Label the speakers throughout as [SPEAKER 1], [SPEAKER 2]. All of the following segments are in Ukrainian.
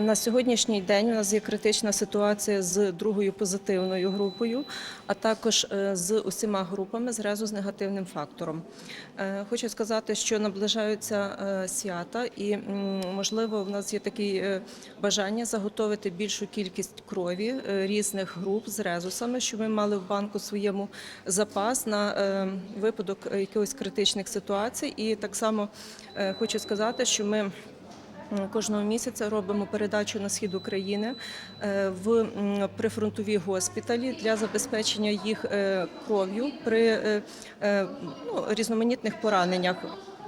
[SPEAKER 1] На сьогоднішній день у нас є критична ситуація з другою позитивною групою, а також е, з усіма групами зразу з негативним фактором. Е, Хочу сказати, що наближаються е, свята, і можливо в нас є таке бажання заготовити більшу кількість крові різних груп з резусами, щоб ми мали в банку своєму запас на випадок якихось критичних ситуацій. І так само хочу сказати, що ми. Кожного місяця робимо передачу на схід України е, в прифронтові госпіталі для забезпечення їх е, кров'ю при е, е, ну, різноманітних пораненнях.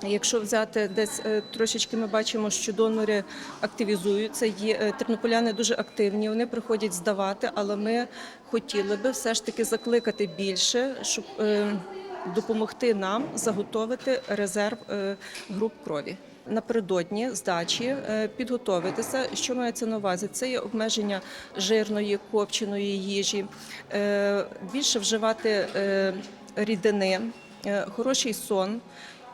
[SPEAKER 1] Якщо взяти десь е, трошечки, ми бачимо, що донори активізуються. Є е, тернополяни дуже активні. Вони приходять здавати, але ми хотіли би все ж таки закликати більше, щоб е, допомогти нам заготовити резерв е, груп крові. Напередодні здачі е, підготовитися. Що мається на увазі? Це є обмеження жирної, копченої їжі, е, більше вживати рідини, хороший сон.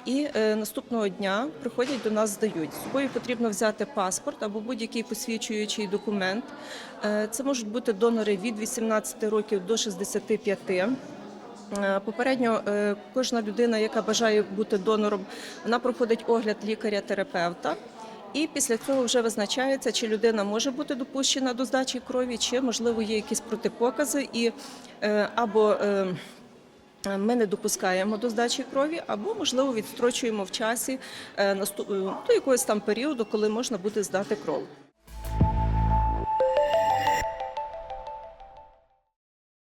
[SPEAKER 1] І наступного дня приходять до нас, здають. З собою потрібно взяти паспорт або будь-який посвідчуючий документ. Це можуть бути донори від 18 років до 65. Е, Попередньо е, кожна людина, яка бажає бути донором, вона проходить огляд лікаря-терапевта. І після цього вже визначається, чи людина може бути допущена до здачі крові, чи можливо є якісь протипокази, і е, або ми не допускаємо до здачі крові, або можливо відстрочуємо в часі е, до якогось там періоду, коли можна буде здати кров.